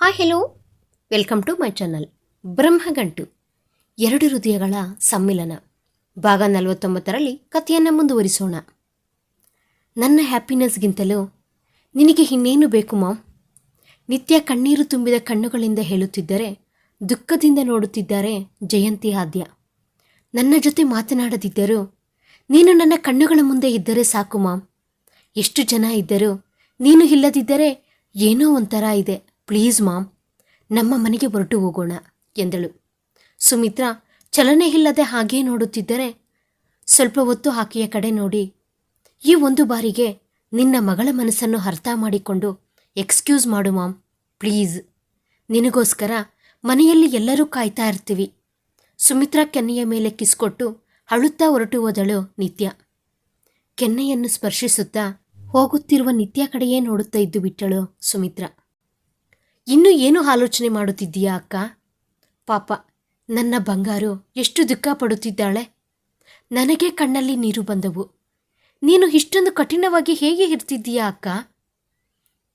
Hi hello welcome to my channel Brahmagantu, ಎರಡು ಹೃದಯಗಳ ಸಮ್ಮಿಲನ. ಭಾಗ ನಲವತ್ತೊಂಬತ್ತರಲ್ಲಿ ಕಥೆಯನ್ನು ಮುಂದುವರಿಸೋಣ. ನನ್ನ ಹ್ಯಾಪಿನೆಸ್ಗಿಂತಲೂ ನಿನಗೆ ಇನ್ನೇನು ಬೇಕು ಮಾಮ್ ನಿತ್ಯ ಕಣ್ಣೀರು ತುಂಬಿದ ಕಣ್ಣುಗಳಿಂದ ಹೇಳುತ್ತಿದ್ದರೆ, ದುಃಖದಿಂದ ನೋಡುತ್ತಿದ್ದಾರೆ ಜಯಂತಿ ಆದ್ಯ. ನನ್ನ ಜೊತೆ ಮಾತನಾಡದಿದ್ದರೂ, ನೀನು ನನ್ನ ಕಣ್ಣುಗಳ ಮುಂದೆ ಇದ್ದರೆ ಸಾಕು ಮಾಮ್ ಎಷ್ಟು ಜನ ಇದ್ದರೂ, ನೀನು ಇಲ್ಲದಿದ್ದರೆ ಏನೋ ಒಂಥರ ಇದೆ. ಪ್ಲೀಸ್ ಮಾಮ್, ನಮ್ಮ ಮನೆಗೆ ಹೊರಟು ಹೋಗೋಣ ಎಂದಳು. ಸುಮಿತ್ರಾ, ಚಲನೆ ಇಲ್ಲದೆ ಹಾಗೇ ನೋಡುತ್ತಿದ್ದರೆ ಸ್ವಲ್ಪ ಹೊತ್ತು ಆಕೆಯ ಕಡೆ ನೋಡಿ. ಈ ಒಂದು ಬಾರಿಗೆ ನಿನ್ನ ಮಗಳ ಮನಸ್ಸನ್ನು ಅರ್ಥ ಮಾಡಿಕೊಂಡು ಎಕ್ಸ್ಕ್ಯೂಸ್ ಮಾಡು ಮಾಮ್, ಪ್ಲೀಸ್. ನಿನಗೋಸ್ಕರ ಮನೆಯಲ್ಲಿ ಎಲ್ಲರೂ ಕಾಯ್ತಾ ಇರ್ತೀವಿ. ಸುಮಿತ್ರಾ ಕೆನ್ನೆಯ ಮೇಲೆ ಕಿಸ್ಕೊಟ್ಟು ಅಳುತ್ತಾ ಹೊರಟು ಹೋದಳು ನಿತ್ಯ. ಕೆನ್ನೆಯನ್ನು ಸ್ಪರ್ಶಿಸುತ್ತಾ ಹೋಗುತ್ತಿರುವ ನಿತ್ಯ ಕಡೆಯೇ ನೋಡುತ್ತಾ ಇದ್ದು ಬಿಟ್ಟಳು ಸುಮಿತ್ರಾ. ಇನ್ನು ಏನು ಆಲೋಚನೆ ಮಾಡುತ್ತಿದ್ದೀಯಾ ಅಕ್ಕ? ಪಾಪ, ನನ್ನ ಬಂಗಾರು ಎಷ್ಟು ದುಃಖ ಪಡುತ್ತಿದ್ದಾಳೆ? ನನಗೆ ಕಣ್ಣಲ್ಲಿ ನೀರು ಬಂದವು. ನೀನು ಇಷ್ಟೊಂದು ಕಠಿಣವಾಗಿ ಹೇಗೆ ಇರ್ತಿದ್ದೀಯಾ ಅಕ್ಕ?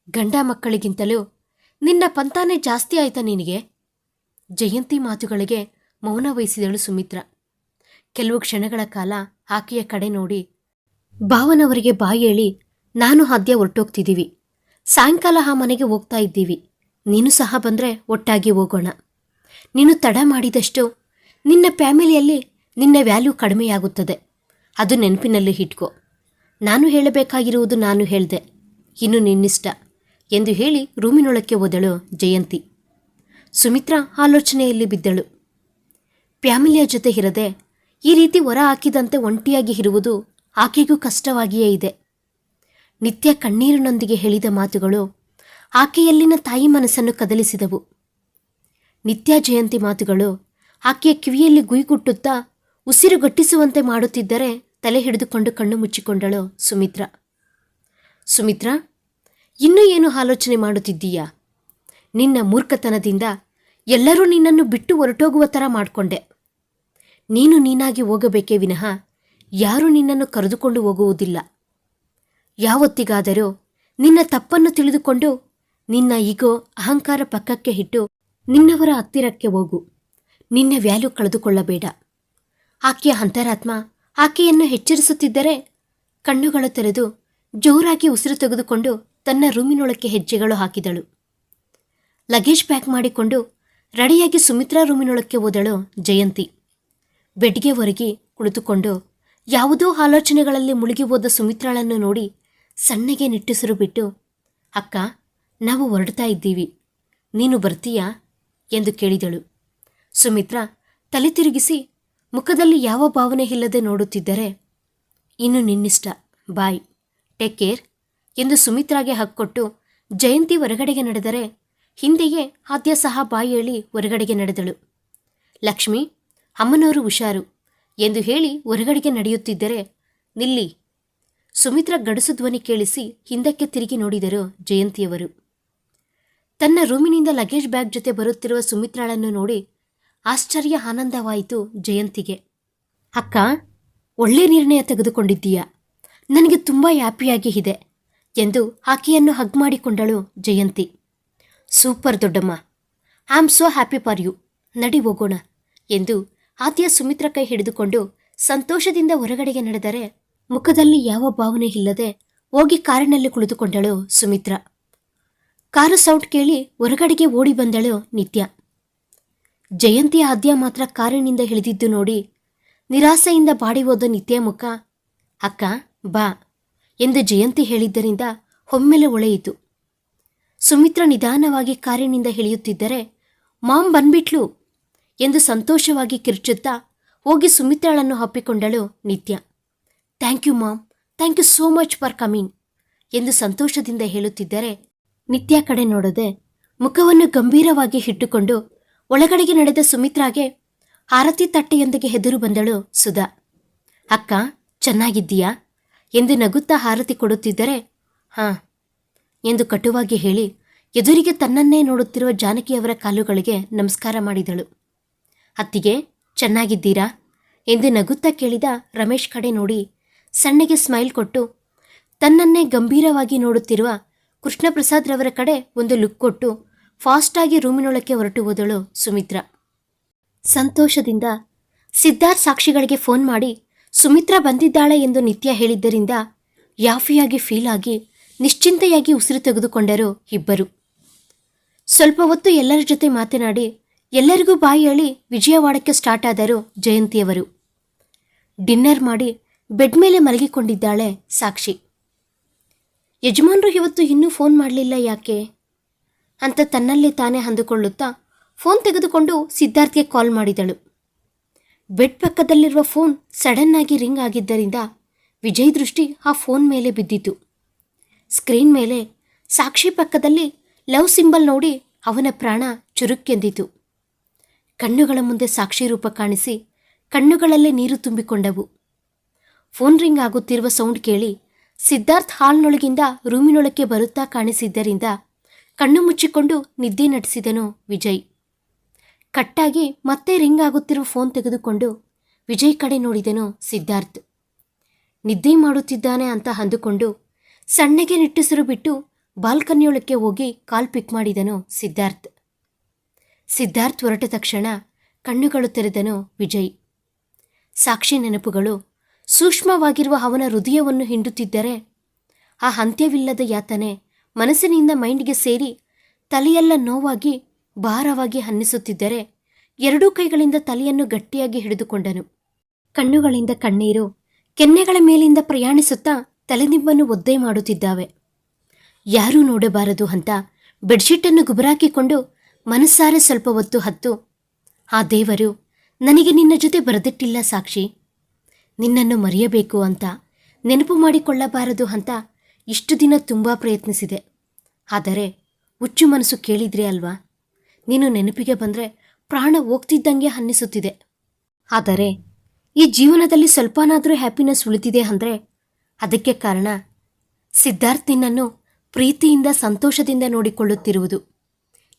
ಗಂಡ ಮಕ್ಕಳಿಗಿಂತಲೂ ನಿನ್ನ ಪಂತಾನೆ ಜಾಸ್ತಿ ಆಯ್ತಾ ನಿನಗೆ? ಜಯಂತಿ ಮಾತುಗಳಿಗೆ ಮೌನ ವಹಿಸಿದಳು ಸುಮಿತ್ರ. ಕೆಲವು ಕ್ಷಣಗಳ ಕಾಲ ಆಕೆಯ ಕಡೆ ನೋಡಿ ಭಾವನವರಿಗೆ ಬಾಯಿ ಹೇಳಿ ನಾನು ಆದ್ಯ ಹೊರಟೋಗ್ತಿದ್ದೀವಿ. ಸಾಯಂಕಾಲ ಆ ಮನೆಗೆ ಹೋಗ್ತಾ ಇದ್ದೀವಿ. ನೀನು ಸಹ ಬಂದರೆ ಒಟ್ಟಾಗಿ ಹೋಗೋಣ. ನೀನು ತಡ ಮಾಡಿದಷ್ಟು ನಿನ್ನ ಫ್ಯಾಮಿಲಿಯಲ್ಲಿ ನಿನ್ನ ವ್ಯಾಲ್ಯೂ ಕಡಿಮೆಯಾಗುತ್ತದೆ. ಅದು ನೆನಪಿನಲ್ಲಿ ಇಟ್ಕೋ. ನಾನು ಹೇಳಬೇಕಾಗಿರುವುದು ನಾನು ಹೇಳಿದೆ. ಇನ್ನು ನಿನ್ನಿಷ್ಟ ಎಂದು ಹೇಳಿ ರೂಮಿನೊಳಕ್ಕೆ ಹೋದಳು ಜಯಂತಿ. ಸುಮಿತ್ರಾ ಆಲೋಚನೆಯಲ್ಲಿ ಬಿದ್ದಳು. ಫ್ಯಾಮಿಲಿಯ ಜೊತೆ ಇರದೆ ಈ ರೀತಿ ಹೊರ ಹಾಕಿದಂತೆ ಒಂಟಿಯಾಗಿ ಇರುವುದು ಆಕೆಗೂ ಕಷ್ಟವಾಗಿಯೇ ಇದೆ. ನಿತ್ಯ ಕಣ್ಣೀರಿನೊಂದಿಗೆ ಹೇಳಿದ ಮಾತುಗಳು ಆಕೆಯಲ್ಲಿನ ತಾಯಿ ಮನಸ್ಸನ್ನು ಕದಲಿಸಿದವು. ನಿತ್ಯ ಜಯಂತಿ ಮಾತುಗಳು ಆಕೆಯ ಕಿವಿಯಲ್ಲಿ ಗುಯ್ಗುಟ್ಟುತ್ತಾ ಉಸಿರುಗಟ್ಟಿಸುವಂತೆ ಮಾಡುತ್ತಿದ್ದರೆ ತಲೆ ಹಿಡಿದುಕೊಂಡು ಕಣ್ಣು ಮುಚ್ಚಿಕೊಂಡಳು ಸುಮಿತ್ರಾ. ಸುಮಿತ್ರಾ, ಇನ್ನೂ ಏನು ಆಲೋಚನೆ ಮಾಡುತ್ತಿದ್ದೀಯಾ? ನಿನ್ನ ಮೂರ್ಖತನದಿಂದ ಎಲ್ಲರೂ ನಿನ್ನನ್ನು ಬಿಟ್ಟು ಹೊರಟೋಗುವ ಥರ ಮಾಡಿಕೊಂಡೆ. ನೀನು ನೀನಾಗಿ ಹೋಗಬೇಕೇ ವಿನಃ ಯಾರೂ ನಿನ್ನನ್ನು ಕರೆದುಕೊಂಡು ಹೋಗುವುದಿಲ್ಲ. ಯಾವತ್ತಿಗಾದರೂ ನಿನ್ನ ತಪ್ಪನ್ನು ತಿಳಿದುಕೊಂಡು ನಿನ್ನ ಈಗೋ ಅಹಂಕಾರ ಪಕ್ಕಕ್ಕೆ ಇಟ್ಟು ನಿನ್ನವರ ಹತ್ತಿರಕ್ಕೆ ಹೋಗು. ನಿನ್ನ ವ್ಯಾಲ್ಯೂ ಕಳೆದುಕೊಳ್ಳಬೇಡ. ಆಕೆಯ ಅಂತರಾತ್ಮ ಆಕೆಯನ್ನು ಎಚ್ಚರಿಸುತ್ತಿದ್ದರೆ ಕಣ್ಣುಗಳು ತೆರೆದು ಜೋರಾಗಿ ಉಸಿರು ತೆಗೆದುಕೊಂಡು ತನ್ನ ರೂಮಿನೊಳಕ್ಕೆ ಹೆಜ್ಜೆಗಳು ಹಾಕಿದಳು. ಲಗೇಜ್ ಪ್ಯಾಕ್ ಮಾಡಿಕೊಂಡು ರೆಡಿಯಾಗಿ ಸುಮಿತ್ರಾ ರೂಮಿನೊಳಕ್ಕೆ ಹೋದಳು ಜಯಂತಿ. ಬೆಡ್ಗೆ ಒರಗಿ ಕುಳಿತುಕೊಂಡು ಯಾವುದೋ ಆಲೋಚನೆಗಳಲ್ಲಿ ಮುಳುಗಿ ಹೋದ ಸುಮಿತ್ರಾಳನ್ನು ನೋಡಿ ಸಣ್ಣಗೆ ನಿಟ್ಟುಸಿರು ಬಿಟ್ಟು, ಅಕ್ಕ ನಾವು ಹೊರಡ್ತಾ ಇದ್ದೀವಿ. ನೀನು ಬರ್ತೀಯಾ? ಎಂದು ಕೇಳಿದಳು. ಸುಮಿತ್ರಾ, ತಲೆ ತಿರುಗಿಸಿ, ಮುಖದಲ್ಲಿ ಯಾವ ಭಾವನೆ ಇಲ್ಲದೆ ನೋಡುತ್ತಿದ್ದರೆ, ಇನ್ನು ನಿನ್ನಿಷ್ಟ, ಬಾಯ್ ಟೇಕ್ ಕೇರ್ ಎಂದು ಸುಮಿತ್ರಾಗೆ ಹಕ್ಕೊಟ್ಟು, ಜಯಂತಿ ಹೊರಗಡೆಗೆ ನಡೆದರೆ, ಹಿಂದೆಯೇ ಆದ್ಯ ಸಹ ಬಾಯಿ ಹೇಳಿ ಹೊರಗಡೆಗೆ ನಡೆದಳು. ಲಕ್ಷ್ಮಿ, ಅಮ್ಮನವರು ಹುಷಾರು, ಎಂದು ಹೇಳಿ ಹೊರಗಡೆಗೆ ನಡೆಯುತ್ತಿದ್ದರೆ, ನಿಲ್ಲಿ. ಸುಮಿತ್ರ ಗಡಸು ಧ್ವನಿ ಕೇಳಿಸಿ ಹಿಂದಕ್ಕೆ ತಿರುಗಿ ನೋಡಿದರು ಜಯಂತಿಯವರು. ತನ್ನ ರೂಮಿನಿಂದ ಲಗೇಜ್ ಬ್ಯಾಗ್ ಜೊತೆ ಬರುತ್ತಿರುವ ಸುಮಿತ್ರಾಳನ್ನು ನೋಡಿ ಆಶ್ಚರ್ಯ ಆನಂದವಾಯಿತು ಜಯಂತಿಗೆ. ಅಕ್ಕ, ಒಳ್ಳೆ ನಿರ್ಣಯ ತೆಗೆದುಕೊಂಡಿದ್ದೀಯಾ? ನನಗೆ ತುಂಬ ಹ್ಯಾಪಿಯಾಗಿ ಇದೆ ಎಂದು ಆಕೆಯನ್ನು ಹಗ್ ಮಾಡಿಕೊಂಡಳು ಜಯಂತಿ. ಸೂಪರ್ ದೊಡ್ಡಮ್ಮ, I am so happy for you. ನಡಿ ಹೋಗೋಣ, ಎಂದು ಆತಿಯ ಸುಮಿತ್ರ ಕೈ ಹಿಡಿದುಕೊಂಡು ಸಂತೋಷದಿಂದ ಹೊರಗಡೆಗೆ ನಡೆದರೆ ಮುಖದಲ್ಲಿ ಯಾವ ಭಾವನೆ ಇಲ್ಲದೆ ಹೋಗಿ ಕಾರಿನಲ್ಲಿ ಕುಳಿತುಕೊಂಡಳು ಸುಮಿತ್ರ. ಕಾರು ಸೌಟ್ ಕೇಳಿ ಹೊರಗಡೆಗೆ ಓಡಿ ಬಂದಳು ನಿತ್ಯ. ಜಯಂತಿ ಆದ್ಯ ಮಾತ್ರ ಕಾರಿನಿಂದ ಇಳಿದಿದ್ದು ನೋಡಿ ನಿರಾಸೆಯಿಂದ ಬಾಡಿ ಹೋದ ನಿತ್ಯ ಮುಖ. ಅಕ್ಕ, ಬಾ ಎಂದು ಜಯಂತಿ ಹೇಳಿದ್ದರಿಂದ ಒಮ್ಮೆಲೆ ಒಳೆಯಿತು ಸುಮಿತ್ರ ನಿಧಾನವಾಗಿ ಕಾರಿನಿಂದ ಇಳಿಯುತ್ತಿದ್ದರೆ, ಮಾಮ್ ಬಂದ್ಬಿಟ್ಲು ಎಂದು ಸಂತೋಷವಾಗಿ ಕಿರ್ಚುತ್ತಾ ಹೋಗಿ ಸುಮಿತ್ರಾಳನ್ನು ಹಪ್ಪಿಕೊಂಡಳು Nithya. Thank you mom, thank you so much for coming ಎಂದು ಸಂತೋಷದಿಂದ ಹೇಳುತ್ತಿದ್ದರೆ ನಿತ್ಯ ಕಡೆ ನೋಡದೆ ಮುಖವನ್ನು ಗಂಭೀರವಾಗಿ ಇಟ್ಟುಕೊಂಡು ಒಳಗಡೆಗೆ ನಡೆದ ಸುಮಿತ್ರಾಗೆ ಆರತಿ ತಟ್ಟೆಯೊಂದಿಗೆ ಹೆದರು ಬಂದಳು ಸುಧಾ. ಅಕ್ಕ, ಚೆನ್ನಾಗಿದ್ದೀಯಾ? ಎಂದು ನಗುತ್ತಾ ಹಾರತಿ ಕೊಡುತ್ತಿದ್ದರೆ, ಹಾಂ. ಎಂದು ಕಟುವಾಗಿ ಹೇಳಿ ಎದುರಿಗೆ ತನ್ನನ್ನೇ ನೋಡುತ್ತಿರುವ ಜಾನಕಿಯವರ ಕಾಲುಗಳಿಗೆ ನಮಸ್ಕಾರ ಮಾಡಿದಳು. ಅತ್ತಿಗೆ, ಚೆನ್ನಾಗಿದ್ದೀರಾ? ಎಂದು ನಗುತ್ತಾ ಕೇಳಿದ ರಮೇಶ್ ಕಡೆ ನೋಡಿ ಸಣ್ಣಗೆ ಸ್ಮೈಲ್ ಕೊಟ್ಟು ತನ್ನನ್ನೇ ಗಂಭೀರವಾಗಿ ನೋಡುತ್ತಿರುವ ಕೃಷ್ಣಪ್ರಸಾದ್ರವರ ಕಡೆ ಒಂದು ಲುಕ್ ಕೊಟ್ಟು ಫಾಸ್ಟಾಗಿ ರೂಮಿನೊಳಕ್ಕೆ ಹೊರಟು ಹೋದಳು ಸುಮಿತ್ರ. ಸಂತೋಷದಿಂದ ಸಿದ್ಧಾರ್ಥ್ ಸಾಕ್ಷಿಗಳಿಗೆ ಫೋನ್ ಮಾಡಿ, ಸುಮಿತ್ರ ಬಂದಿದ್ದಾಳೆ ಎಂದು ನಿತ್ಯ ಹೇಳಿದ್ದರಿಂದ ಯಾಫಿಯಾಗಿ ಫೀಲ್ ಆಗಿ ನಿಶ್ಚಿಂತೆಯಾಗಿ ಉಸಿರು ತೆಗೆದುಕೊಂಡರು ಇಬ್ಬರು. ಸ್ವಲ್ಪ ಹೊತ್ತು ಎಲ್ಲರ ಜೊತೆ ಮಾತನಾಡಿ, ಎಲ್ಲರಿಗೂ ಬಾಯಿ ಹೇಳಿ ವಿಜಯವಾಡಕ್ಕೆ ಸ್ಟಾರ್ಟ್ ಆದರು ಜಯಂತಿಯವರು. ಡಿನ್ನರ್ ಮಾಡಿ ಬೆಡ್ ಮೇಲೆ ಮಲಗಿಕೊಂಡಿದ್ದಾಳೆ ಸಾಕ್ಷಿ. ಯಜಮಾನ್ರು ಇವತ್ತು ಇನ್ನೂ ಫೋನ್ ಮಾಡಲಿಲ್ಲ ಯಾಕೆ? ಅಂತ ತನ್ನಲ್ಲೇ ತಾನೇ ಅಂದುಕೊಳ್ಳುತ್ತಾ ಫೋನ್ ತೆಗೆದುಕೊಂಡು ಸಿದ್ಧಾರ್ಥ್ಗೆ ಕಾಲ್ ಮಾಡಿದಳು. ಬೆಡ್ ಪಕ್ಕದಲ್ಲಿರುವ ಫೋನ್ ಸಡನ್ ಆಗಿ ರಿಂಗ್ ಆಗಿದ್ದರಿಂದ ವಿಜಯ್ ದೃಷ್ಟಿ ಆ ಫೋನ್ ಮೇಲೆ ಬಿದ್ದಿತು. ಸ್ಕ್ರೀನ್ ಮೇಲೆ ಸಾಕ್ಷಿ ಪಕ್ಕದಲ್ಲಿ ಲವ್ ಸಿಂಬಲ್ ನೋಡಿ ಅವನ ಪ್ರಾಣ ಚುರುಕ್ಕೆಂದಿತು. ಕಣ್ಣುಗಳ ಮುಂದೆ ಸಾಕ್ಷಿ ರೂಪ ಕಾಣಿಸಿ ಕಣ್ಣುಗಳಲ್ಲೇ ನೀರು ತುಂಬಿಕೊಂಡವು. ಫೋನ್ ರಿಂಗ್ ಆಗುತ್ತಿರುವ ಸೌಂಡ್ ಕೇಳಿ ಸಿದ್ಧಾರ್ಥ್ ಹಾಲ್ನೊಳಗಿಂದ ರೂಮಿನೊಳಕ್ಕೆ ಬರುತ್ತಾ ಕಾಣಿಸಿದ್ದರಿಂದ ಕಣ್ಣು ಮುಚ್ಚಿಕೊಂಡು ನಿದ್ದೆ ನಡೆಸಿದನು ವಿಜಯ್. ಕಟ್ಟಾಗಿ ಮತ್ತೆ ರಿಂಗ್ ಆಗುತ್ತಿರುವ ಫೋನ್ ತೆಗೆದುಕೊಂಡು ವಿಜಯ್ ಕಡೆ ನೋಡಿದನು ಸಿದ್ಧಾರ್ಥ್. ನಿದ್ದೆ ಮಾಡುತ್ತಿದ್ದಾನೆ ಅಂತ ಅಂದುಕೊಂಡು ಸಣ್ಣಗೆ ನಿಟ್ಟುಸಿರು ಬಿಟ್ಟು ಬಾಲ್ಕನಿಯೊಳಕ್ಕೆ ಹೋಗಿ ಕಾಲ್ ಪಿಕ್ ಮಾಡಿದನು ಸಿದ್ಧಾರ್ಥ್. ಸಿದ್ಧಾರ್ಥ್ ಹೊರಟ ತಕ್ಷಣ ಕಣ್ಣುಗಳು ತೆರೆದನು ವಿಜಯ್. ಸಾಕ್ಷಿ ನೆನಪುಗಳು ಸೂಕ್ಷ್ಮವಾಗಿರುವ ಅವನ ಹೃದಯವನ್ನು ಹಿಂಡುತ್ತಿದ್ದರೆ ಆ ಅಂತ್ಯವಿಲ್ಲದ ಯಾತನೆ ಮನಸ್ಸಿನಿಂದ ಮೈಂಡ್ಗೆ ಸೇರಿ ತಲೆಯೆಲ್ಲ ನೋವಾಗಿ ಭಾರವಾಗಿ ಅನ್ನಿಸುತ್ತಿದ್ದರೆ ಎರಡೂ ಕೈಗಳಿಂದ ತಲೆಯನ್ನು ಗಟ್ಟಿಯಾಗಿ ಹಿಡಿದುಕೊಂಡನು. ಕಣ್ಣುಗಳಿಂದ ಕಣ್ಣೀರು, ಕೆನ್ನೆಗಳ ಮೇಲಿಂದ ಪ್ರಯಾಣಿಸುತ್ತಾ ತಲೆನಿಂಬನ್ನು ಒದ್ದೆ ಮಾಡುತ್ತಿದ್ದಾವೆ. ಯಾರೂ ನೋಡಬಾರದು ಅಂತ ಬೆಡ್ಶೀಟನ್ನು ಗುಬರಾಕಿಕೊಂಡು ಮನಸ್ಸಾರೆ ಸ್ವಲ್ಪ ಹೊತ್ತು ಹತ್ತು, ಆ ದೇವರು, ನನಗೆ ನಿನ್ನ ಜೊತೆ ಬರೆದಿಟ್ಟಿಲ್ಲ ಸಾಕ್ಷಿ. ನಿನ್ನನ್ನು ಮರೆಯಬೇಕು ಅಂತ, ನೆನಪು ಮಾಡಿಕೊಳ್ಳಬಾರದು ಅಂತ ಇಷ್ಟು ದಿನ ತುಂಬ ಪ್ರಯತ್ನಿಸಿದೆ. ಆದರೆ ಹುಚ್ಚು ಮನಸ್ಸು ಕೇಳಿದ್ರೆ ಅಲ್ವಾ? ನೀನು ನೆನಪಿಗೆ ಬಂದರೆ ಪ್ರಾಣ ಹೋಗ್ತಿದ್ದಂಗೆ ಅನ್ನಿಸುತ್ತಿದೆ. ಆದರೆ ಈ ಜೀವನದಲ್ಲಿ ಸ್ವಲ್ಪನಾದರೂ ಹ್ಯಾಪಿನೆಸ್ ಉಳಿದಿದೆ ಅಂದರೆ ಅದಕ್ಕೆ ಕಾರಣ ಸಿದ್ಧಾರ್ಥ್ ನಿನ್ನನ್ನು ಪ್ರೀತಿಯಿಂದ ಸಂತೋಷದಿಂದ ನೋಡಿಕೊಳ್ಳುತ್ತಿರುವುದು.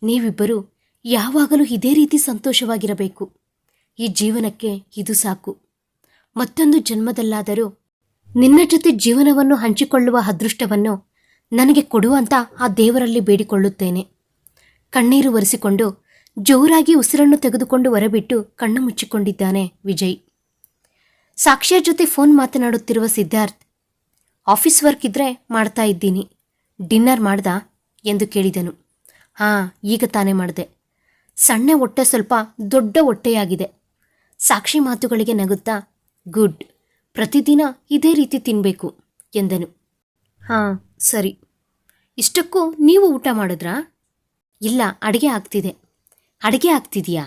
ನೀವಿಬ್ಬರು ಯಾವಾಗಲೂ ಇದೇ ರೀತಿ ಸಂತೋಷವಾಗಿರಬೇಕು. ಈ ಜೀವನಕ್ಕೆ ಇದು ಸಾಕು. ಮತ್ತೊಂದು ಜನ್ಮದಲ್ಲಾದರೂ ನಿನ್ನ ಜೊತೆ ಜೀವನವನ್ನು ಹಂಚಿಕೊಳ್ಳುವ ಅದೃಷ್ಟವನ್ನು ನನಗೆ ಕೊಡುವಂತ ಆ ದೇವರಲ್ಲಿ ಬೇಡಿಕೊಳ್ಳುತ್ತೇನೆ. ಕಣ್ಣೀರು ಒರೆಸಿಕೊಂಡು ಜೋರಾಗಿ ಉಸಿರನ್ನು ತೆಗೆದುಕೊಂಡು ಹೊರಬಿಟ್ಟು ಕಣ್ಣು ಮುಚ್ಚಿಕೊಂಡಿದ್ದಾನೆ ವಿಜಯ್. ಸಾಕ್ಷಿಯ ಜೊತೆ ಫೋನ್ ಮಾತನಾಡುತ್ತಿರುವ ಸಿದ್ಧಾರ್ಥ್, ಆಫೀಸ್ ವರ್ಕ್ ಇದ್ರೆ ಮಾಡ್ತಾ ಇದ್ದೀನಿ. ಡಿನ್ನರ್ ಮಾಡ್ದ? ಎಂದು ಕೇಳಿದನು. ಹಾಂ, ಈಗ ತಾನೇ ಮಾಡಿದೆ. ಸಣ್ಣ ಹೊಟ್ಟೆ ಸ್ವಲ್ಪ ದೊಡ್ಡ ಹೊಟ್ಟೆಯಾಗಿದೆ. ಸಾಕ್ಷಿ ಮಾತುಗಳಿಗೆ ನಗುತ್ತಾ ಗುಡ್, ಪ್ರತಿದಿನ ಇದೇ ರೀತಿ ತಿನ್ನಬೇಕು ಎಂದನು. ಹಾಂ, ಸರಿ. ಇಷ್ಟಕ್ಕೂ ನೀವು ಊಟ ಮಾಡಿದ್ರಾ? ಇಲ್ಲ, ಅಡುಗೆ ಆಗ್ತಿದೆ. ಅಡುಗೆ ಆಗ್ತಿದೆಯಾ?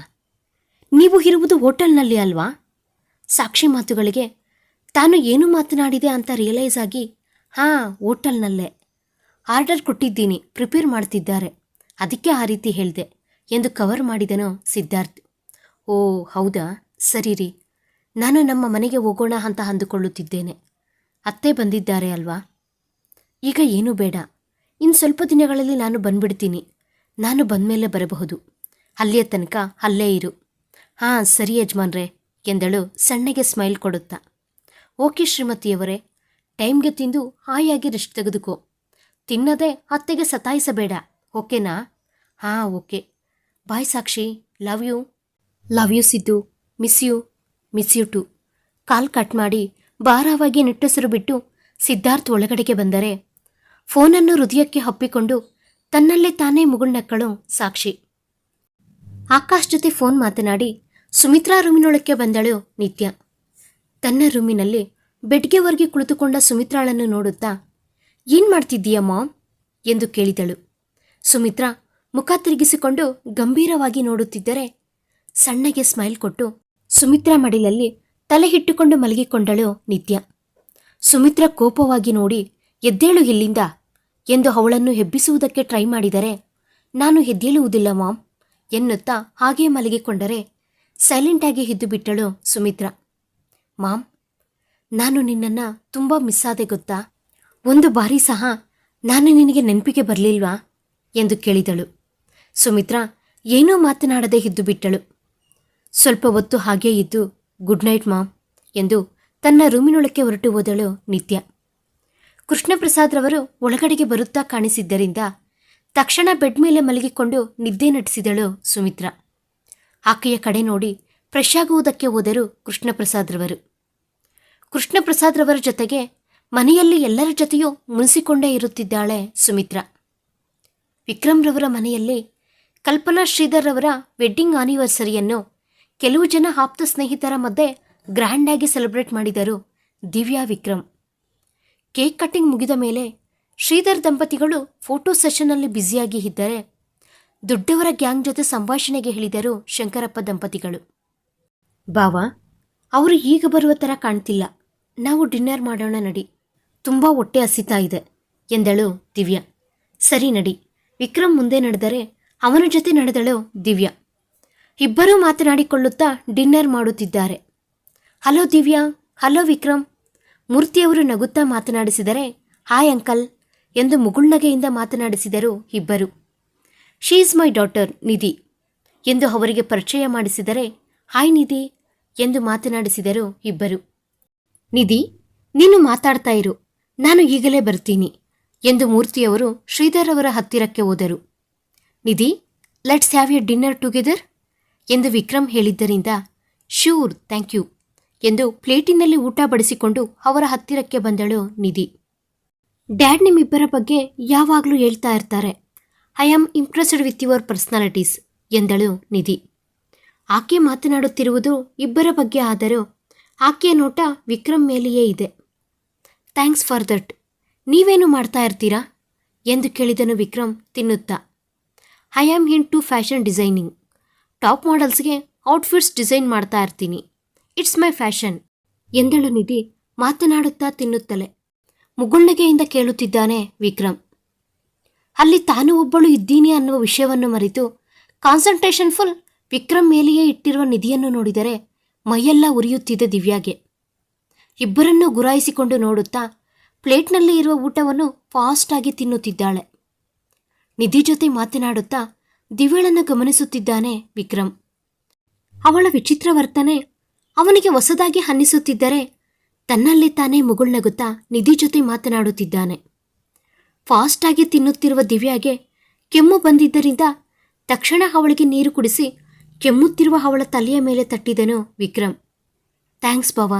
ನೀವು ಇರುವುದು ಹೋಟೆಲ್ನಲ್ಲಿ ಅಲ್ವಾ? ಸಾಕ್ಷಿ ಮಾತುಗಳಿಗೆ, ತಾನು ಏನು ಮಾತನಾಡಿದೆ ಅಂತ ರಿಯಲೈಸ್ ಆಗಿ, ಹಾಂ, ಹೋಟೆಲ್ನಲ್ಲೇ. ಆರ್ಡರ್ ಕೊಟ್ಟಿದ್ದೀನಿ, ಪ್ರಿಪೇರ್ ಮಾಡ್ತಿದ್ದಾರೆ. ಅದಕ್ಕೆ ಆ ರೀತಿ ಹೇಳಿದೆ, ಎಂದು ಕವರ್ ಮಾಡಿದನು ಸಿದ್ಧಾರ್ಥ್. ಓ, ಹೌದಾ? ಸರಿ ರೀ. ನಾನು ನಮ್ಮ ಮನೆಗೆ ಹೋಗೋಣ ಅಂತ ಅಂದುಕೊಳ್ಳುತ್ತಿದ್ದೇನೆ. ಅತ್ತೆ ಬಂದಿದ್ದಾರೆ ಅಲ್ವಾ? ಈಗ ಏನೂ ಬೇಡ. ಇನ್ನು ಸ್ವಲ್ಪ ದಿನಗಳಲ್ಲಿ ನಾನು ಬಂದ್ಬಿಡ್ತೀನಿ. ನಾನು ಬಂದಮೇಲೆ ಬರಬಹುದು. ಅಲ್ಲಿಯ ತನಕ ಅಲ್ಲೇ ಇರು. ಹಾಂ, ಸರಿ ಯಜಮಾನ್ರೆ, ಎಂದಳು ಸಣ್ಣಗೆ ಸ್ಮೈಲ್ ಕೊಡುತ್ತಾ. ಓಕೆ ಶ್ರೀಮತಿಯವರೇ, ಟೈಮ್ಗೆ ತಿಂದು ಹಾಯಾಗಿ ರೆಸ್ಟ್ ತೆಗೆದುಕೋ. ತಿನ್ನದೆ ಅತ್ತೆಗೆ ಸತಾಯಿಸಬೇಡ, ಓಕೆನಾ? ಹಾಂ, okay. Bye Sakshi, love you. Love you Siddu. Miss you. Miss call cut ಮಾಡಿ ಭಾರವಾಗಿ ನಿಟ್ಟುಸಿರು ಬಿಟ್ಟು ಸಿದ್ಧಾರ್ಥ್ ಒಳಗಡೆಗೆ ಬಂದರೆ ಫೋನನ್ನು ಹೃದಯಕ್ಕೆ ಹಪ್ಪಿಕೊಂಡು ತನ್ನಲ್ಲೇ ತಾನೇ ಮುಗುಳ್ನಕ್ಕಳು ಸಾಕ್ಷಿ. ಆಕಾಶ್ ಜೊತೆ ಫೋನ್ ಮಾತನಾಡಿ ಸುಮಿತ್ರಾ ರೂಮಿನೊಳಕ್ಕೆ ಬಂದಳು ನಿತ್ಯ. ತನ್ನ ರೂಮಿನಲ್ಲಿ ಬೆಡ್ಗೆ ಹೊರಗೆ ಕುಳಿತುಕೊಂಡ ಸುಮಿತ್ರಾಳನ್ನು ನೋಡುತ್ತಾ, ಏನ್ ಮಾಡ್ತಿದ್ದೀಯ ಮಾಮ್? ಎಂದು ಕೇಳಿದಳು. ಸುಮಿತ್ರಾ ಮುಖ ತಿರುಗಿಸಿಕೊಂಡು ಗಂಭೀರವಾಗಿ ನೋಡುತ್ತಿದ್ದರೆ ಸಣ್ಣಗೆ ಸ್ಮೈಲ್ ಕೊಟ್ಟು ಸುಮಿತ್ರಾ ಮಡಿಲಲ್ಲಿ ತಲೆ ಹಿಟ್ಟುಕೊಂಡು ಮಲಗಿಕೊಂಡಳು ನಿತ್ಯ. ಸುಮಿತ್ರ ಕೋಪವಾಗಿ ನೋಡಿ, ಎದ್ದೇಳು ಇಲ್ಲಿಂದ, ಎಂದು ಅವಳನ್ನು ಹೆಬ್ಬಿಸುವುದಕ್ಕೆ ಟ್ರೈ ಮಾಡಿದರೆ, ನಾನು ಎದ್ದೇಳುವುದಿಲ್ಲ ಮಾಮ್ ಎನ್ನುತ್ತಾ ಹಾಗೇ ಮಲಗಿಕೊಂಡರೆ ಸೈಲೆಂಟಾಗಿ ಹಿದ್ದು ಬಿಟ್ಟಳು ಸುಮಿತ್ರ. ಮಾಮ್ ನಾನು ನಿನ್ನನ್ನು ತುಂಬ ಮಿಸ್ ಆದೆ ಗೊತ್ತಾ? ಒಂದು ಬಾರಿ ಸಹ ನಾನು ನಿನಗೆ ನೆನಪಿಗೆ ಬರಲಿಲ್ವಾ? ಎಂದು ಕೇಳಿದಳು. ಸುಮಿತ್ರಾ ಏನೂ ಮಾತನಾಡದೆ ಇದ್ದು ಬಿಟ್ಟಳು ಸ್ವಲ್ಪ ಹೊತ್ತು ಹಾಗೇ ಇದ್ದು, ಗುಡ್ ನೈಟ್ ಮಾಮ್ ಎಂದು ತನ್ನ ರೂಮಿನೊಳಕ್ಕೆ ಹೊರಟು ಹೋದಳು ನಿತ್ಯ. ಕೃಷ್ಣಪ್ರಸಾದ್ರವರು ಒಳಗಡೆಗೆ ಬರುತ್ತಾ ಕಾಣಿಸಿದ್ದರಿಂದ ತಕ್ಷಣ ಬೆಡ್ ಮೇಲೆ ಮಲಗಿಕೊಂಡು ನಿದ್ದೆ ನಟಿಸಿದಳು ಸುಮಿತ್ರ. ಆಕೆಯ ಕಡೆ ನೋಡಿ ಫ್ರೆಶ್ ಆಗುವುದಕ್ಕೆ ಹೋದರು ಕೃಷ್ಣಪ್ರಸಾದ್ರವರು ಕೃಷ್ಣಪ್ರಸಾದ್ರವರ ಜೊತೆಗೆ ಮನೆಯಲ್ಲಿ ಎಲ್ಲರ ಜೊತೆಯೂ ಮುನಿಸಿಕೊಂಡೇ ಇರುತ್ತಿದ್ದಾಳೆ ಸುಮಿತ್ರ. ವಿಕ್ರಮ್ರವರ ಮನೆಯಲ್ಲಿ ಕಲ್ಪನಾ ಶ್ರೀಧರ್ ಅವರ ವೆಡ್ಡಿಂಗ್ ಆನಿವರ್ಸರಿಯನ್ನು ಕೆಲವು ಜನ ಆಪ್ತ ಸ್ನೇಹಿತರ ಮಧ್ಯೆ ಗ್ರ್ಯಾಂಡ್ ಆಗಿ ಸೆಲೆಬ್ರೇಟ್ ಮಾಡಿದರು ದಿವ್ಯಾ ವಿಕ್ರಮ್. ಕೇಕ್ ಕಟ್ಟಿಂಗ್ ಮುಗಿದ ಮೇಲೆ ಶ್ರೀಧರ್ ದಂಪತಿಗಳು ಫೋಟೋ ಸೆಷನ್ನಲ್ಲಿ ಬ್ಯುಸಿಯಾಗಿ ಇದ್ದರೆ ದೊಡ್ಡವರ ಗ್ಯಾಂಗ್ ಜೊತೆ ಸಂಭಾಷಣೆಗೆ ಹೇಳಿದರು ಶಂಕರಪ್ಪ ದಂಪತಿಗಳು. ಬಾವಾ, ಅವರು ಈಗ ಬರುವ ಥರ ಕಾಣ್ತಿಲ್ಲ. ನಾವು ಡಿನ್ನರ್ ಮಾಡೋಣ ನಡಿ. ತುಂಬ ಹೊಟ್ಟೆ ಹಸಿತಾ ಇದೆ, ಎಂದಳು ದಿವ್ಯಾ. ಸರಿ ನಡಿ. ವಿಕ್ರಮ್ ಮುಂದೆ ನಡೆದರೆ ಅವನ ಜೊತೆ ನಡೆದಳು ದಿವ್ಯಾ. ಇಬ್ಬರೂ ಮಾತನಾಡಿಕೊಳ್ಳುತ್ತಾ ಡಿನ್ನರ್ ಮಾಡುತ್ತಿದ್ದಾರೆ. Hello Divya, hello Vikram. ಮೂರ್ತಿಯವರು ನಗುತ್ತಾ ಮಾತನಾಡಿಸಿದರೆ, ಹಾಯ್ ಅಂಕಲ್, ಎಂದು ಮುಗುಳ್ನಗೆಯಿಂದ ಮಾತನಾಡಿಸಿದರು ಇಬ್ಬರು. She is my daughter Nidhi, ಎಂದು ಅವರಿಗೆ ಪರಿಚಯ ಮಾಡಿಸಿದರೆ, ಹಾಯ್ ನಿಧಿ, ಎಂದು ಮಾತನಾಡಿಸಿದರು ಇಬ್ಬರು. ನಿಧಿ, ನೀನು ಮಾತಾಡ್ತಾ ಇರು, ನಾನು ಈಗಲೇ ಬರ್ತೀನಿ, ಎಂದು ಮೂರ್ತಿಯವರು ಶ್ರೀಧರ್ ಅವರ ಹತ್ತಿರಕ್ಕೆ ಹೋದರು. Nidhi let's have a dinner together ಎಂದು ವಿಕ್ರಮ್ ಹೇಳಿದ್ದರಿಂದ, ಶ್ಯೂರ್, ಥ್ಯಾಂಕ್ ಯು ಎಂದು ಪ್ಲೇಟಿನಲ್ಲಿ ಊಟ ಬಡಿಸಿಕೊಂಡು ಅವರ ಹತ್ತಿರಕ್ಕೆ ಬಂದಳು ನಿಧಿ. ಡ್ಯಾಡ್ ನಿಮ್ಮಿಬ್ಬರ ಬಗ್ಗೆ ಯಾವಾಗಲೂ ಹೇಳ್ತಾ ಇರ್ತಾರೆ. I am impressed with your personalities ಎಂದಳು ನಿಧಿ. ಆಕೆ ಮಾತನಾಡುತ್ತಿರುವುದು ಇಬ್ಬರ ಬಗ್ಗೆ ಆದರೂ ಆಕೆಯ ನೋಟ ವಿಕ್ರಮ್ ಮೇಲೆಯೇ ಇದೆ. Thanks for that. ನೀವೇನು ಮಾಡ್ತಾ ಇರ್ತೀರಾ? ಎಂದು ಕೇಳಿದನು ವಿಕ್ರಮ್ ತಿನ್ನುತ್ತಾ. I am into fashion designing. Top ಮಾಡೆಲ್ಸ್ಗೆ outfits design ಮಾಡ್ತಾ ಇರ್ತೀನಿ. ಇಟ್ಸ್ ಮೈ ಫ್ಯಾಷನ್, ಎಂದಳು ನಿಧಿ ಮಾತನಾಡುತ್ತಾ ತಿನ್ನುತ್ತಲೇ. ಮುಗುಳ್ನಗೆಯಿಂದ ಕೇಳುತ್ತಿದ್ದಾನೆ ವಿಕ್ರಮ್. ಅಲ್ಲಿ ತಾನು ಒಬ್ಬಳು ಇದ್ದೀನಿ ಅನ್ನುವ ವಿಷಯವನ್ನು ಮರೆತು ಕಾನ್ಸಂಟ್ರೇಷನ್ ಫುಲ್ ವಿಕ್ರಮ್ ಮೇಲೆಯೇ ಇಟ್ಟಿರುವ ನಿಧಿಯನ್ನು ನೋಡಿದರೆ ಮೈಯೆಲ್ಲ ಉರಿಯುತ್ತಿದೆ ದಿವ್ಯಾಗೆ. ಇಬ್ಬರನ್ನೂ ಗುರಾಯಿಸಿಕೊಂಡು ನೋಡುತ್ತಾ ಪ್ಲೇಟ್ನಲ್ಲಿ ಇರುವ ಊಟವನ್ನು ಫಾಸ್ಟಾಗಿ ತಿನ್ನುತ್ತಿದ್ದಾಳೆ. ನಿಧಿ ಜೊತೆ ಮಾತನಾಡುತ್ತಾ ದಿವ್ಯಳನ್ನು ಗಮನಿಸುತ್ತಿದ್ದಾನೆ ವಿಕ್ರಮ್. ಅವಳ ವಿಚಿತ್ರ ವರ್ತನೆ ಅವನಿಗೆ ಹೊಸದಾಗಿ ಅನ್ನಿಸುತ್ತಿದ್ದರೆ ತನ್ನಲ್ಲಿ ತಾನೇ ಮುಗುಳ್ನಗುತ್ತಾ ನಿಧಿ ಜೊತೆ ಮಾತನಾಡುತ್ತಿದ್ದಾನೆ. ಫಾಸ್ಟಾಗಿ ತಿನ್ನುತ್ತಿರುವ ದಿವ್ಯಾಗೆ ಕೆಮ್ಮು ಬಂದಿದ್ದರಿಂದ ತಕ್ಷಣ ಅವಳಿಗೆ ನೀರು ಕುಡಿಸಿ ಕೆಮ್ಮುತ್ತಿರುವ ಅವಳ ತಲೆಯ ಮೇಲೆ ತಟ್ಟಿದನು ವಿಕ್ರಮ್. ಥ್ಯಾಂಕ್ಸ್ ಬಾವ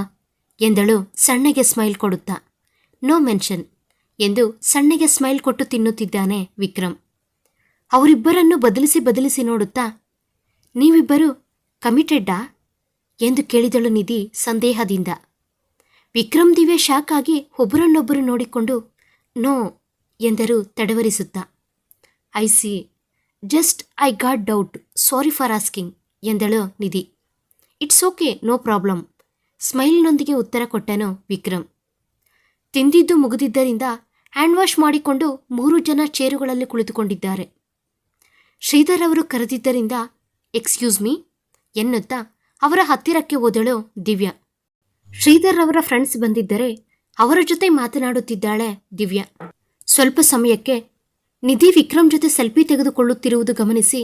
ಎಂದಳು ಸಣ್ಣಗೆ ಸ್ಮೈಲ್ ಕೊಡುತ್ತಾ. ನೋ ಮೆನ್ಷನ್ ಎಂದು ಸಣ್ಣಗೆ ಸ್ಮೈಲ್ ಕೊಟ್ಟು ತಿನ್ನುತ್ತಿದ್ದಾನೆ ವಿಕ್ರಮ್. ಅವರಿಬ್ಬರನ್ನು ಬದಲಿಸಿ ಬದಲಿಸಿ ನೋಡುತ್ತಾ, ನೀವಿಬ್ಬರು ಕಮಿಟೆಡ್ಡಾ? ಎಂದು ಕೇಳಿದಳು ನಿಧಿ ಸಂದೇಹದಿಂದ. ವಿಕ್ರಮ್ ದಿವ್ಯ ಶಾಕ್ ಆಗಿ ಒಬ್ಬರನ್ನೊಬ್ಬರು ನೋಡಿಕೊಂಡು, ನೋ ಎಂದರು ತಡವರಿಸುತ್ತಾ. I see, just I got doubt, sorry for asking, ಎಂದಳು Nidhi. It's okay, no problem, ಸ್ಮೈಲ್ನೊಂದಿಗೆ ಉತ್ತರ ಕೊಟ್ಟನು ವಿಕ್ರಮ್. ತಿಂದಿದ್ದು ಮುಗಿದಿದ್ದರಿಂದ ಹ್ಯಾಂಡ್ ವಾಶ್ ಮಾಡಿಕೊಂಡು ಮೂರು ಜನ ಚೇರುಗಳಲ್ಲಿ ಕುಳಿತುಕೊಂಡಿದ್ದಾರೆ. ಶ್ರೀಧರ್ ಅವರು ಕರೆದಿದ್ದರಿಂದ ಎಕ್ಸ್ಕ್ಯೂಸ್ ಮೀ ಎನ್ನುತ್ತಾ ಅವರ ಹತ್ತಿರಕ್ಕೆ ಹೋದಳು ದಿವ್ಯಾ. ಶ್ರೀಧರ್ ಅವರ ಫ್ರೆಂಡ್ಸ್ ಬಂದಿದ್ದರೆ ಅವರ ಜೊತೆ ಮಾತನಾಡುತ್ತಿದ್ದಾಳೆ ದಿವ್ಯಾ. ಸ್ವಲ್ಪ ಸಮಯಕ್ಕೆ ನಿಧಿ ವಿಕ್ರಮ್ ಜೊತೆ ಸೆಲ್ಫಿ ತೆಗೆದುಕೊಳ್ಳುತ್ತಿರುವುದು ಗಮನಿಸಿ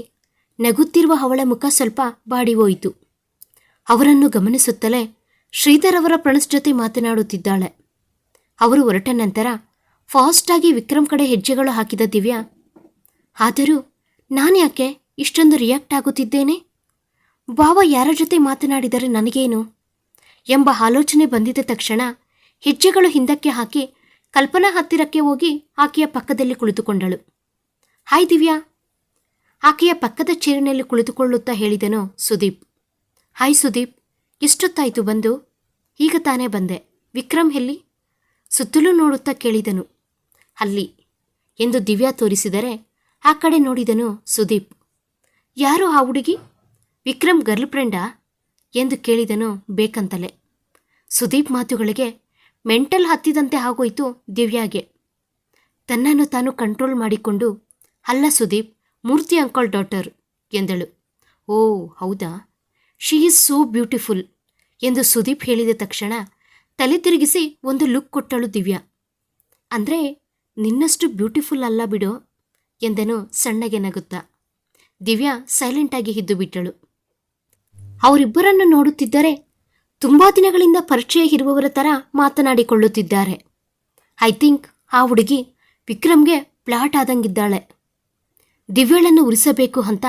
ನಗುತ್ತಿರುವ ಅವಳ ಮುಖ ಸ್ವಲ್ಪ ಬಾಡಿ ಹೋಯಿತು ಅವರನ್ನು ಗಮನಿಸುತ್ತಲೇ ಶ್ರೀಧರ್ ಅವರ ಫ್ರೆಂಡ್ಸ್ ಜೊತೆ ಮಾತನಾಡುತ್ತಿದ್ದಾಳೆ. ಅವರು ಹೊರಟ ನಂತರ ಫಾಸ್ಟಾಗಿ ವಿಕ್ರಮ್ ಕಡೆ ಹೆಜ್ಜೆಗಳು ಹಾಕಿದ ದಿವ್ಯಾ, ಆದರೂ ನಾನ್ಯಾಕೆ ಇಷ್ಟೊಂದು ರಿಯಾಕ್ಟ್ ಆಗುತ್ತಿದ್ದೇನೆ? ಬಾವ ಯಾರ ಜೊತೆ ಮಾತನಾಡಿದರೆ ನನಗೇನು? ಎಂಬ ಆಲೋಚನೆ ಬಂದಿದ್ದ ತಕ್ಷಣ ಹೆಜ್ಜೆಗಳು ಹಿಂದಕ್ಕೆ ಹಾಕಿ ಕಲ್ಪನಾ ಹತ್ತಿರಕ್ಕೆ ಹೋಗಿ ಆಕೆಯ ಪಕ್ಕದಲ್ಲಿ ಕುಳಿತುಕೊಂಡಳು. ಹಾಯ್ ದಿವ್ಯಾ! ಆಕೆಯ ಪಕ್ಕದ ಚೇರಿನಲ್ಲಿ ಕುಳಿತುಕೊಳ್ಳುತ್ತಾ ಹೇಳಿದನು ಸುದೀಪ್. ಹಾಯ್ ಸುದೀಪ್, ಎಷ್ಟೊತ್ತಾಯಿತು ಬಂದು? ಈಗ ತಾನೇ ಬಂದೆ. ವಿಕ್ರಮ್ ಎಲ್ಲಿ? ಸುತ್ತಲೂ ನೋಡುತ್ತಾ ಕೇಳಿದನು. ಅಲ್ಲಿ. ಎಂದು ದಿವ್ಯಾ ತೋರಿಸಿದರೆ ಆ ಕಡೆ ನೋಡಿದನು ಸುದೀಪ್. ಯಾರು ಆ ಹುಡುಗಿ? ವಿಕ್ರಮ್ ಗರ್ಲ್ ಫ್ರೆಂಡಾ ಎಂದು ಕೇಳಿದನು ಬೇಕಂತಲೇ. ಸುದೀಪ್ ಮಾತುಗಳಿಗೆ, ಮೆಂಟಲ್ ಹತ್ತಿದಂತೆ ಆಗೋಯ್ತು ದಿವ್ಯಾಗೆ. ತನ್ನನ್ನು ತಾನು ಕಂಟ್ರೋಲ್ ಮಾಡಿಕೊಂಡು, ಅಲ್ಲ ಸುದೀಪ್, ಮೂರ್ತಿ ಅಂಕಲ್ ಡಾಟರ್ ಎಂದಳು. ಓ, ಹೌದಾ? ಶಿ ಈಸ್ ಸೋ ಬ್ಯೂಟಿಫುಲ್ ಎಂದು ಸುದೀಪ್ ಹೇಳಿದ ತಕ್ಷಣ ತಲೆ ತಿರುಗಿಸಿ ಒಂದು ಲುಕ್ ಕೊಟ್ಟಳು ದಿವ್ಯಾ. ಅಂದರೆ ನಿನ್ನಷ್ಟು ಬ್ಯೂಟಿಫುಲ್ ಅಲ್ಲ ಬಿಡು. ಎಂದನು ಸಣ್ಣಗೆ ನಗುತ್ತಾ. ದಿವ್ಯಾ ಸೈಲೆಂಟಾಗಿ ಇದ್ದು ಬಿಟ್ಟಳು. ಅವರಿಬ್ಬರನ್ನು ನೋಡುತ್ತಿದ್ದರೆ ತುಂಬಾ ದಿನಗಳಿಂದ ಪರಿಚಯ ಇರುವವರ ಥರ ಮಾತನಾಡಿಕೊಳ್ಳುತ್ತಿದ್ದಾರೆ. ಐ ಥಿಂಕ್ ಆ ಹುಡುಗಿ ವಿಕ್ರಮ್ಗೆ ಪ್ಲಾಟ್ ಆದಂಗಿದ್ದಾಳೆ. ದಿವ್ಯಳನ್ನು ಉರಿಸಬೇಕು ಅಂತ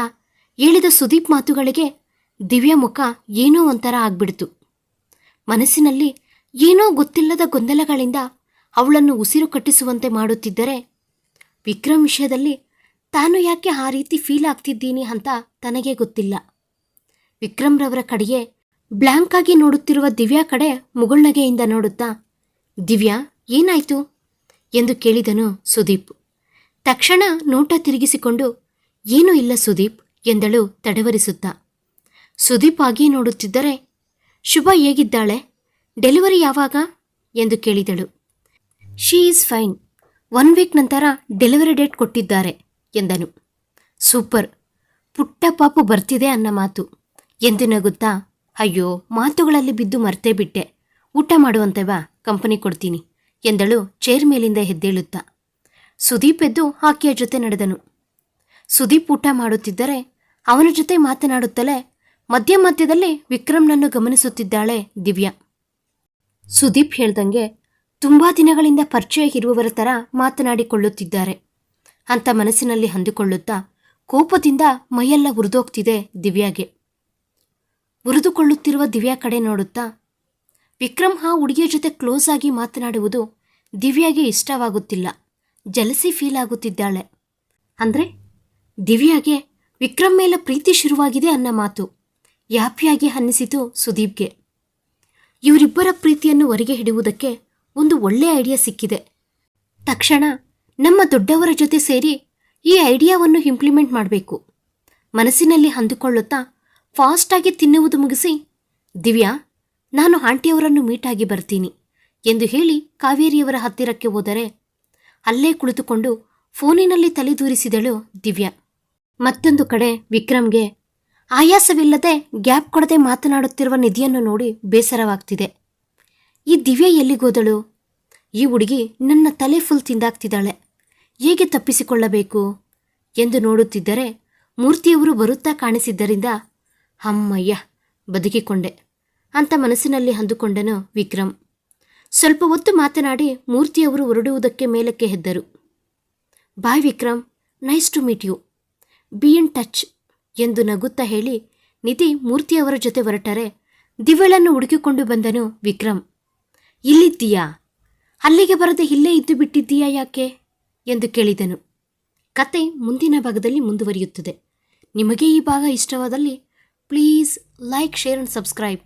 ಹೇಳಿದ ಸುದೀಪ್ ಮಾತುಗಳಿಗೆ ದಿವ್ಯ ಮುಖ ಏನೋ ಒಂಥರ ಆಗ್ಬಿಡ್ತು. ಮನಸ್ಸಿನಲ್ಲಿ ಏನೋ ಗೊತ್ತಿಲ್ಲದ ಗೊಂದಲಗಳಿಂದ ಅವಳನ್ನು ಉಸಿರು ಕಟ್ಟಿಸುವಂತೆ ಮಾಡುತ್ತಿದ್ದರೆ ವಿಕ್ರಮ್ ವಿಷಯದಲ್ಲಿ ತಾನು ಯಾಕೆ ಆ ರೀತಿ ಫೀಲ್ ಆಗ್ತಿದ್ದೀನಿ ಅಂತ ತನಗೆ ಗೊತ್ತಿಲ್ಲ. ವಿಕ್ರಮ್ರವರ ಕಡೆಯೇ ಬ್ಲ್ಯಾಂಕ್ ಆಗಿ ನೋಡುತ್ತಿರುವ ದಿವ್ಯಾ ಕಡೆ ಮುಗುಳ್ನಗೆಯಿಂದ ನೋಡುತ್ತಾ, ದಿವ್ಯಾ, ಏನಾಯ್ತು? ಎಂದು ಕೇಳಿದನು ಸುದೀಪ್. ತಕ್ಷಣ ನೋಟ ತಿರುಗಿಸಿಕೊಂಡು, ಏನೂ ಇಲ್ಲ ಸುದೀಪ್, ಎಂದಳು ತಡವರಿಸುತ್ತಾ. ಸುದೀಪ್ ಆಗಿ ನೋಡುತ್ತಿದ್ದರೆ, ಶುಭ ಹೇಗಿದ್ದಾಳೆ? ಡೆಲಿವರಿ ಯಾವಾಗ? ಎಂದು ಕೇಳಿದಳು. She is fine one week ನಂತರ ಡೆಲಿವರಿ ಡೇಟ್ ಕೊಟ್ಟಿದ್ದಾರೆ ಎಂದನು. ಸೂಪರ್. ಪುಟ್ಟ ಪಾಪು ಬರ್ತಿದೆ ಅನ್ನ ಮಾತು. ಎಂದು ನಗುತ್ತಾ ಅಯ್ಯೋ, ಮಾತುಗಳಲ್ಲಿ ಬಿದ್ದು ಮರ್ತೇ ಬಿಟ್ಟೆ. ಊಟ ಮಾಡುವಂತೆ ಬಾ, ಕಂಪನಿ ಕೊಡ್ತೀನಿ ಎಂದಳು ಚೇರ್ ಮೇಲಿಂದ ಹೆದ್ದೇಳುತ್ತಾ ಸುದೀಪ್ ಎದ್ದು ಆಕೆಯ ಜೊತೆ ನಡೆದನು. ಸುದೀಪ್ ಊಟ ಮಾಡುತ್ತಿದ್ದರೆ ಅವನ ಜೊತೆ ಮಾತನಾಡುತ್ತಲೇ ಮಧ್ಯ ಮಧ್ಯದಲ್ಲಿ ವಿಕ್ರಮ್ನನ್ನು ಗಮನಿಸುತ್ತಿದ್ದಾಳೆ ದಿವ್ಯಾ. ಸುದೀಪ್ ಹೇಳ್ದಂಗೆ ತುಂಬಾ ದಿನಗಳಿಂದ ಪರಿಚಯ ಇರುವವರ ಥರ ಮಾತನಾಡಿಕೊಳ್ಳುತ್ತಿದ್ದಾರೆ. ಅಂತ ಮನಸ್ಸಿನಲ್ಲಿ ಅಂದುಕೊಳ್ಳುತ್ತಾ ಕೋಪದಿಂದ ಮೈಯೆಲ್ಲ ಉರಿದೋಗ್ತಿದೆ ದಿವ್ಯಾಗೆ. ಉರಿದುಕೊಳ್ಳುತ್ತಿರುವ ದಿವ್ಯಾ ಕಡೆ ನೋಡುತ್ತಾ ವಿಕ್ರಮ್ ಹಾ ಹುಡುಗಿಯ ಜೊತೆ ಕ್ಲೋಸ್ ಆಗಿ ಮಾತನಾಡುವುದು ದಿವ್ಯಾಗೆ ಇಷ್ಟವಾಗುತ್ತಿಲ್ಲ. Jealousy feel ಆಗುತ್ತಿದ್ದಾಳೆ. ಅಂದ್ರೆ, ದಿವ್ಯಾಗೆ ವಿಕ್ರಮ್ ಮೇಲೆ ಪ್ರೀತಿ ಶುರುವಾಗಿದೆ ಅನ್ನೋ ಮಾತು ಯಾಪಿಯಾಗಿ ಅನ್ನಿಸಿತು ಸುದೀಪ್ಗೆ. ಇವರಿಬ್ಬರ ಪ್ರೀತಿಯನ್ನು ಹೊರಗೆ ಹಿಡುವುದಕ್ಕೆ ಒಂದು ಒಳ್ಳೆಯ ಐಡಿಯಾ ಸಿಕ್ಕಿದೆ. ತಕ್ಷಣ ನಮ್ಮ ದೊಡ್ಡವರ ಜೊತೆ ಸೇರಿ ಈ ಐಡಿಯಾವನ್ನು ಇಂಪ್ಲಿಮೆಂಟ್ ಮಾಡಬೇಕು. ಮನಸ್ಸಿನಲ್ಲಿ ಅಂದುಕೊಳ್ಳುತ್ತಾ ಫಾಸ್ಟಾಗಿ ತಿನ್ನುವುದು ಮುಗಿಸಿ, ದಿವ್ಯಾ, ನಾನು ಆಂಟಿಯವರನ್ನು ಮೀಟಾಗಿ ಬರ್ತೀನಿ ಎಂದು ಹೇಳಿ ಕಾವೇರಿಯವರ ಹತ್ತಿರಕ್ಕೆ ಹೋದರೆ, ಅಲ್ಲೇ ಕುಳಿತುಕೊಂಡು ಫೋನಿನಲ್ಲಿ ತಲೆದೂರಿಸಿದಳು ದಿವ್ಯಾ. ಮತ್ತೊಂದು ಕಡೆ ವಿಕ್ರಮ್ಗೆ ಆಯಾಸವಿಲ್ಲದೆ ಗ್ಯಾಪ್ ಕೊಡದೆ ಮಾತನಾಡುತ್ತಿರುವ ನಿಧಿಯನ್ನು ನೋಡಿ ಬೇಸರವಾಗ್ತಿದೆ. ಈ ದಿವ್ಯ ಎಲ್ಲಿಗೋದಳು? ಈ ಹುಡುಗಿ ನನ್ನ ತಲೆ ಫುಲ್ ತಿಂದಾಕ್ತಿದ್ದಾಳೆ ಹೇಗೆ ತಪ್ಪಿಸಿಕೊಳ್ಳಬೇಕು? ಎಂದು ನೋಡುತ್ತಿದ್ದರೆ ಮೂರ್ತಿಯವರು ಬರುತ್ತಾ ಕಾಣಿಸಿದ್ದರಿಂದ ಅಮ್ಮಯ್ಯ ಬದುಕಿಕೊಂಡೆ. ಅಂತ ಮನಸ್ಸಿನಲ್ಲಿ ಅಂದುಕೊಂಡನು ವಿಕ್ರಮ್. ಸ್ವಲ್ಪ ಹೊತ್ತು ಮಾತನಾಡಿ ಮೂರ್ತಿಯವರು ಹೊರಡುವುದಕ್ಕೆ ಮೇಲಕ್ಕೆ ಹೆದ್ದರು. Bye Vikram, nice to meet you. Be in touch ಎಂದು ನಗುತ್ತಾ ಹೇಳಿ ನಿಧಿ ಮೂರ್ತಿಯವರ ಜೊತೆ ಹೊರಟರೆ ದಿವಳನ್ನು ಹುಡುಕಿಕೊಂಡು ಬಂದನು ವಿಕ್ರಮ್. ಇಲ್ಲಿದ್ದೀಯಾ? ಅಲ್ಲಿಗೆ ಬರದೆ ಇಲ್ಲೇ ಇದ್ದು ಬಿಟ್ಟಿದ್ದೀಯಾ ಯಾಕೆ? ಎಂದು ಕೇಳಿದನು. ಕತೆ ಮುಂದಿನ ಭಾಗದಲ್ಲಿ ಮುಂದುವರಿಯುತ್ತದೆ. ನಿಮಗೆ ಈ ಭಾಗ ಇಷ್ಟವಾದಲ್ಲಿ please like, share and subscribe.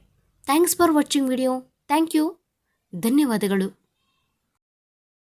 Thanks for watching video. Thank you. ಧನ್ಯವಾದಗಳು.